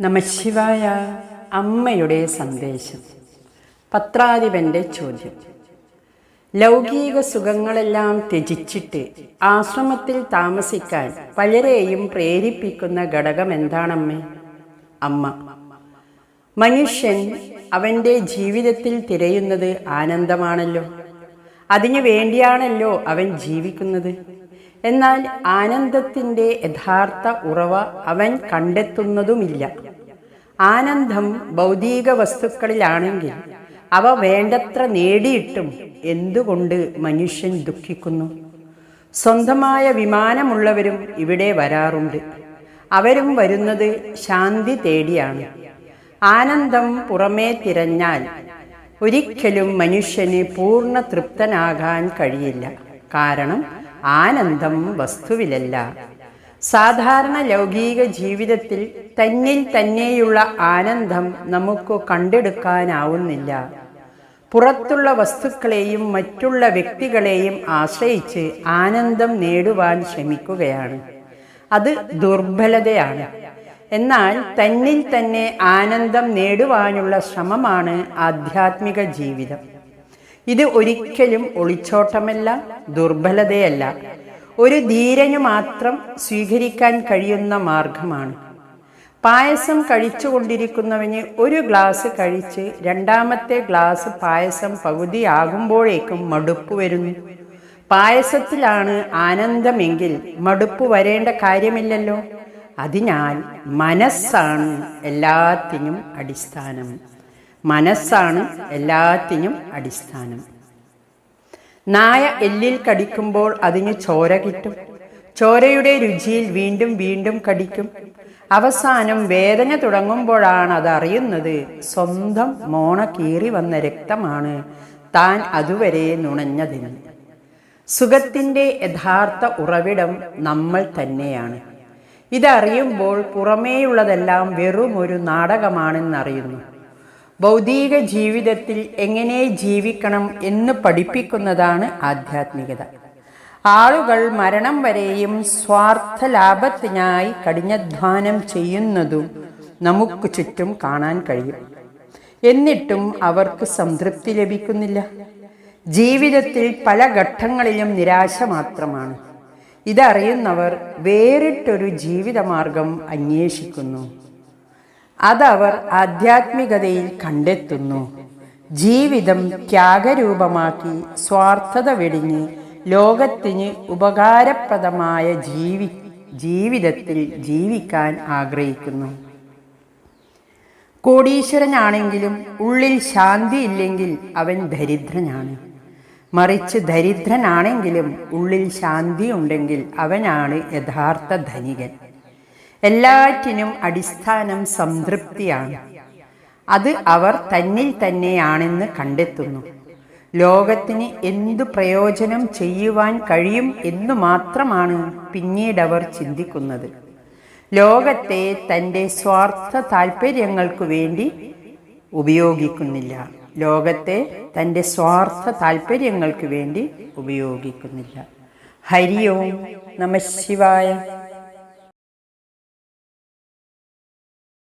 നമശിവായ അമ്മയുടെ സന്ദേശം. പത്രാധിപന്റെ ചോദ്യം. ലൗകിക സുഖങ്ങളെല്ലാം ത്യജിച്ചിട്ട് ആശ്രമത്തിൽ താമസിക്കാൻ പലരെയും പ്രേരിപ്പിക്കുന്ന ഘടകം എന്താണമ്മേ? അമ്മ. മനുഷ്യൻ അവന്റെ ജീവിതത്തിൽ തിരയുന്നത് ആനന്ദമാണല്ലോ. അതിനു വേണ്ടിയാണല്ലോ അവൻ ജീവിക്കുന്നത്. എന്നാൽ ആനന്ദത്തിന്റെ യഥാർത്ഥ ഉറവ അവൻ കണ്ടെത്തുന്നതുമില്ല. ആനന്ദം ഭൗതിക വസ്തുക്കളിലാണെങ്കിൽ അവ വേണ്ടത്ര നേടിയിട്ടും എന്തുകൊണ്ട് മനുഷ്യൻ ദുഃഖിക്കുന്നു? സ്വന്തമായ വിമാനമുള്ളവരും ഇവിടെ വരാറുണ്ട്. അവരും വരുന്നത് ശാന്തി തേടിയാണ്. ആനന്ദം പുറമേ തിരഞ്ഞാൽ ഒരിക്കലും മനുഷ്യന് പൂർണ തൃപ്തനാകാൻ കഴിയില്ല. കാരണം ആനന്ദം വസ്തുവിലല്ല. സാധാരണ ലൗകിക ജീവിതത്തിൽ തന്നിൽ തന്നെയുള്ള ആനന്ദം നമുക്ക് കണ്ടെടുക്കാനാവുന്നില്ല. പുറത്തുള്ള വസ്തുക്കളെയും മറ്റുള്ള വ്യക്തികളെയും ആശ്രയിച്ച് ആനന്ദം നേടുവാൻ ശ്രമിക്കുകയാണ്. അത് ദുർബലതയാണ്. എന്നാൽ തന്നിൽ തന്നെ ആനന്ദം നേടുവാനുള്ള ശ്രമമാണ് ആധ്യാത്മിക ജീവിതം. ഇത് ഒരിക്കലും ഒളിച്ചോട്ടമല്ല ദുർബലതയല്ല. ഒരു ധീരനു മാത്രം സ്വീകരിക്കാൻ കഴിയുന്ന മാർഗമാണ്. പായസം കഴിച്ചുകൊണ്ടിരിക്കുന്നവന് ഒരു ഗ്ലാസ് കഴിച്ച് രണ്ടാമത്തെ ഗ്ലാസ് പായസം പകുതിയാകുമ്പോഴേക്കും മടുപ്പ് വരുന്നു. പായസത്തിലാണ് ആനന്ദമെങ്കിൽ മടുപ്പ് വരേണ്ട കാര്യമില്ലല്ലോ. അതിനാൽ മനസ്സാണ് എല്ലാത്തിനും അടിസ്ഥാനം. മനസ്സാണ് എല്ലാത്തിനും അടിസ്ഥാനം. നായ എല്ലിൽ കടിക്കുമ്പോൾ അതിന് ചോര കിട്ടും. ചോരയുടെ രുചിയിൽ വീണ്ടും വീണ്ടും കടിക്കും. അവസാനം വേദന തുടങ്ങുമ്പോഴാണ് അതറിയുന്നത് സ്വന്തം മോണ കീറി വന്ന രക്തമാണ് താൻ അതുവരെ നുണഞ്ഞതിന്. സുഖത്തിന്റെ യഥാർത്ഥ ഉറവിടം നമ്മൾ തന്നെയാണ്. ഇതറിയുമ്പോൾ പുറമേയുള്ളതെല്ലാം വെറും ഒരു നാടകമാണെന്നറിയുന്നു. ഭൗതിക ജീവിതത്തിൽ എങ്ങനെ ജീവിക്കണം എന്ന് പഠിപ്പിക്കുന്നതാണ് ആധ്യാത്മികത. ആളുകൾ മരണം വരെയും സ്വാർത്ഥ ലാഭത്തിനായി കഠിനാധ്വാനം ചെയ്യുന്നതും നമുക്ക് ചുറ്റും കാണാൻ കഴിയും. എന്നിട്ടും അവർക്ക് സംതൃപ്തി ലഭിക്കുന്നില്ല. ജീവിതത്തിൽ പല ഘട്ടങ്ങളിലും നിരാശ മാത്രമാണ്. ഇതറിയുന്നവർ വേറിട്ടൊരു ജീവിതമാർഗം അന്വേഷിക്കുന്നു. അതവർ ആധ്യാത്മികതയിൽ കണ്ടെത്തുന്നു. ജീവിതം ത്യാഗരൂപമാക്കി സ്വാർത്ഥത വെടിഞ്ഞ് ലോകത്തിന് ഉപകാരപ്രദമായ ജീവി ജീവിതത്തിൽ ജീവിക്കാൻ ആഗ്രഹിക്കുന്നു. കോടീശ്വരനാണെങ്കിലും ഉള്ളിൽ ശാന്തി ഇല്ലെങ്കിൽ അവൻ ദരിദ്രനാണ്. മറിച്ച് ദരിദ്രനാണെങ്കിലും ഉള്ളിൽ ശാന്തി ഉണ്ടെങ്കിൽ അവനാണ് യഥാർത്ഥ ധനികൻ. എല്ലാറ്റിനും അടിസ്ഥാനം സംതൃപ്തിയാണ്. അത് അവർ തന്നിൽ തന്നെയാണെന്ന് കണ്ടെത്തുന്നു. ലോകത്തിന് എന്തു പ്രയോജനം ചെയ്യുവാൻ കഴിയും എന്ന് മാത്രമാണ് പിന്നീട് അവർ ചിന്തിക്കുന്നത്. ലോകത്തെ തന്റെ സ്വാർത്ഥ താല്പര്യങ്ങൾക്കു വേണ്ടി ഉപയോഗിക്കുന്നില്ല. ലോകത്തെ തന്റെ സ്വാർത്ഥ താല്പര്യങ്ങൾക്ക് വേണ്ടി ഉപയോഗിക്കുന്നില്ല. ഹരി ഓം നമ ശിവായ.